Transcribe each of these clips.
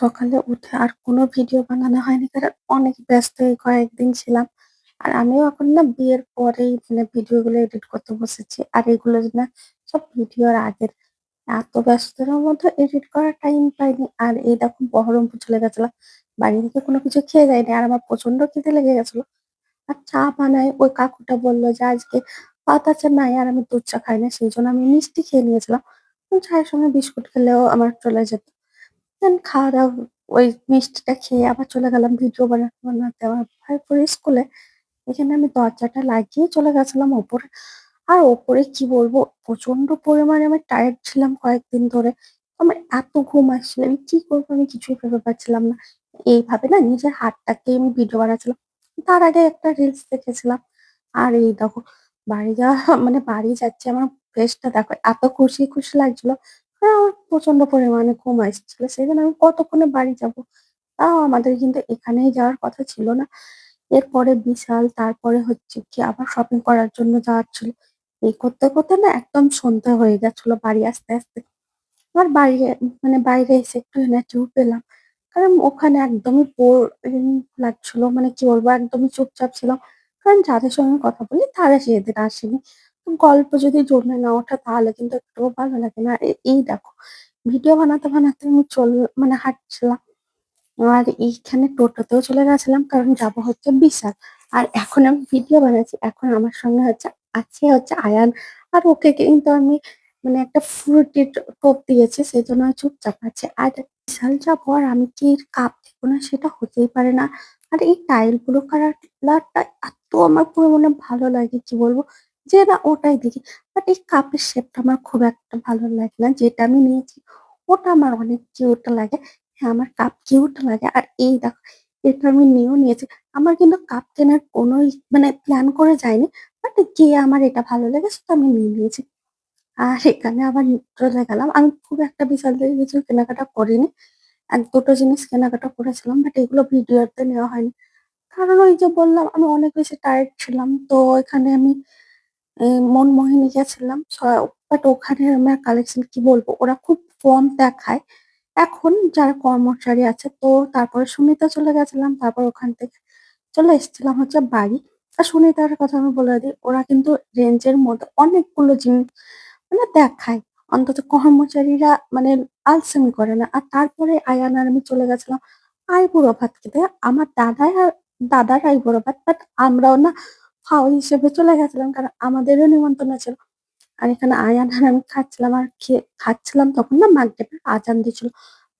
সকালে উঠে আর কোনো ভিডিও বানানো হয়নি, কারণ অনেক ব্যস্ত এই কয়েকদিন ছিলাম। আর আমিও এখন না বিয়ের পরেই মানে ভিডিও গুলো এডিট করতে বসেছি। আর এগুলো না সব ভিডিওর আগের। এত ব্যস্ততার মধ্যে এডিট করার টাইম পাইনি। আর এই দেখো বহরমপুর চলে গেছিলাম। বাড়ি থেকে কোনো কিছু খেয়ে যায়নি, আর আমার প্রচণ্ড খেতে লেগে গেছিল। আর চা বানাই ওই কাকুটা বলল যে আজকে পাতা চা নাই, আর আমি দুধ চা খাই না। সেই জন্য আমি মিষ্টি খেয়ে নিয়েছিলাম। চায়ের সঙ্গে বিস্কুট খেলেও আমার চলে যেত। দেন খাওয়া-দাওয়া ওই মিষ্টিটা খেয়ে আবার চলে গেলাম ভিডিও বানাতে, আমার স্কুলে। এখানে আমি দরজাটা লাগিয়ে চলে গেছিলাম ওপরে। আর ওপরে কি বলব প্রচণ্ড পরিমাণে আমি টায়ার্ড ছিলাম কয়েকদিন ধরে। আমার এত ঘুম আসছিল আমি কি করব আমি কিছুই ভেবে পাচ্ছিলাম না। এইভাবে না নিজের হাতটাকেই আমি ভিডিও বানাচ্ছিলাম। তার আগে একটা রিলস দেখেছিলাম। আর এই দেখো বাড়ি যাওয়া মানে বাড়ি যাচ্ছে আমার ফেসটা দেখো এত খুশি, খুশি লাগছিল। প্রচণ্ড পরিমাণে ঘুম আসছিল। সেজন্য আমি কতক্ষণে বাড়ি যাব। তাও আমাদের কিন্তু এখানেই যাওয়ার কথা ছিল না। এরপরে বিশাল তারপরে হচ্ছে কি আবার শপিং করার জন্য যাওয়ার ছিল। এই করতে, করতে না একদম সন্ধ্যা হয়ে গেছিল বাড়ি আসতে, আসতে। আমার বাড়ি মানে বাইরে এসে একটু এনার্জিও পেলাম। কারণ ওখানে একদমই বোরিং লাগছিল। মানে কি বলব একদমই চুপচাপ ছিলাম। কারণ যাদের সঙ্গে কথা বলি তারা সেদিন আসেনি। গল্প যদি জমে না ওঠা তাহলে কিন্তু একটুও ভালো লাগে না। এই দেখো ভিডিও বানাতে, বানাতে আমি চল মানে হাঁটছিলাম। আর এইখানে টোটোতেও চলে গেছিলাম কারণ যাব হচ্ছে বিশাল। আর এখন আমি ভিডিও বানাচ্ছি। এখন আমার সঙ্গে হচ্ছে আছে হচ্ছে আয়ান। আর ওকে কিন্তু আমি মানে একটা ফ্রুটি টোপ দিয়েছি সেই জন্য চুপচাপ আছে। আর বিশাল যাব আর আমি কি কাপ দেখব না সেটা হতেই পারে না। আর এই টাইলগুলো কালারটা এত আমার পুরো মানে ভালো লাগে কি বলব যে না ওটাই দেখি। বাট এই কাপের শেপটা আমার খুব একটা ভালো লাগে না। যেটা আমি নিয়েছি ওটা আমার অনেক কিউট লাগে। হ্যাঁ, আমার কাপ কিউট লাগে। আর এই দেখো এটা আমি নিয়েও নিয়েছি। আমার কিন্তু কাপ কেনার কোনোই মানে প্ল্যান করে যায়নি বাট গিয়ে আমার এটা ভালো লেগেছে তো আমি নিয়ে নিয়েছি। আর এখানে আবার চলে গেলাম। আমি খুব একটা বিশাল কিছু কেনাকাটা করিনি। ১-২ টো জিনিস কেনাকাটা করেছিলাম। বাট এগুলো ভিডিওতে নেওয়া হয়নি। কারণ ওই যে বললাম আমি অনেক বেশি টায়ার্ড ছিলাম। তো এখানে আমি মনমোহিনী গেছিলাম। বাট ওখানে আমার কালেকশন কি বলব ওরা খুব কম দেখায়। এখন যারা কর্মচারী আছে, তো তারপরে সুনিতা চলে গেছিলাম। তারপর ওখান থেকে চলে এসেছিলাম হচ্ছে বাড়ি। আর সুনিতার কথা আমি বলে দিই, ওরা কিন্তু রেঞ্জের মধ্যে অনেকগুলো জিনিস মানে দেখায়। অন্তত কর্মচারীরা মানে আলসেমি করে না। আর তারপরে আয়ান আর আমি চলে গেছিলাম আইবুড়ো ভাত খেতে। আমার দাদা আর, দাদার আইবুড়ো ভাত। বাট আমরাও না খাওয়া হিসেবে চলে গেছিলাম। কারণ আমাদেরও নিমন্ত্রণ ছিল। আর এখানে আয়ান আর আমি খাচ্ছিলাম আর খেয়ে খাচ্ছিলাম তখন না মাগরিবের আজান দিচ্ছিল।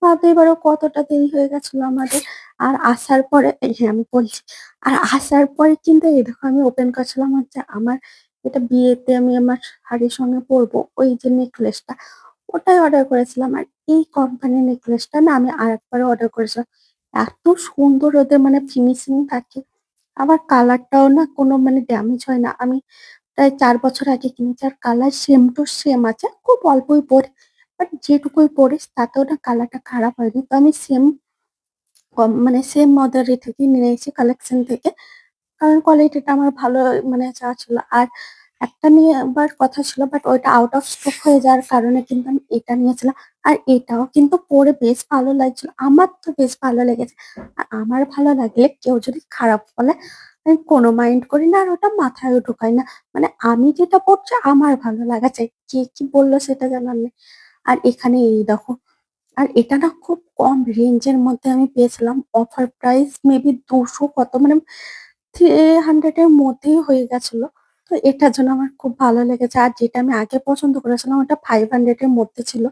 ভাবতে পারো কতটা দেরি হয়ে গেছিল আমাদের। আর আসার পরে হ্যাঁ, আমি বলছি। আর আসার পরে কিন্তু এই দেখো আমি ওপেন করছিলাম হচ্ছে আমার এটা বিয়েতে আমি আমার শাড়ির সঙ্গে পরবো ওই যে নেকলেসটা ওটাই অর্ডার করেছিলাম। আর এই কোম্পানির নেকলেসটা না আমি আরেকবারও অর্ডার করেছিলাম। এত সুন্দর ওদের মানে ফিনিশিং থাকে। আবার কালারটাও না কোনো মানে ড্যামেজ হয় না। আমি প্রায় চার বছর আগে কিনেছি। আর কালার সেম টু সেম আছে। খুব অল্পই পড়ি। বাট যেটুকুই পড়ি, তাতেও না কালারটা খারাপ হয়নি। তো আমি সেম মানে সেম মডেলের থেকেই নিয়েছি কালেকশন থেকে। কারণ কোয়ালিটিটা আমার ভালো মানে চাওয়া ছিল। আর একটা নিয়ে আবার কথা ছিল বাট ওইটা আউট অফ স্টক হয়ে যাওয়ার কারণে কিন্তু আমি এটা নিয়েছিলাম। আর এটাও কিন্তু পরে বেশ ভালো লাগছিল। আমার তো বেশ ভালো লেগেছে। আর আমার ভালো লাগলে কেউ যদি খারাপ বলে, আমি কোনো মাইন্ড করি না আর ওটা মাথায়ও ঢোকাই না। মানে আমি যেটা পড়ছি আমার ভালো লাগা চাই। কে কি বলল সেটা জানার নেই। আর এখানে এই দেখো, আর এটা না খুব কম রেঞ্জের মধ্যে আমি পেয়েছিলাম। অফার প্রাইস মেবি দুশো কত মানে 300 এর মধ্যেই হয়ে গেছিল। তো এটার জন্য আমার খুব ভালো লেগেছে। আর যেটা আমি আগে পছন্দ করেছিলাম, ওটা 500 এর মধ্যে ছিল।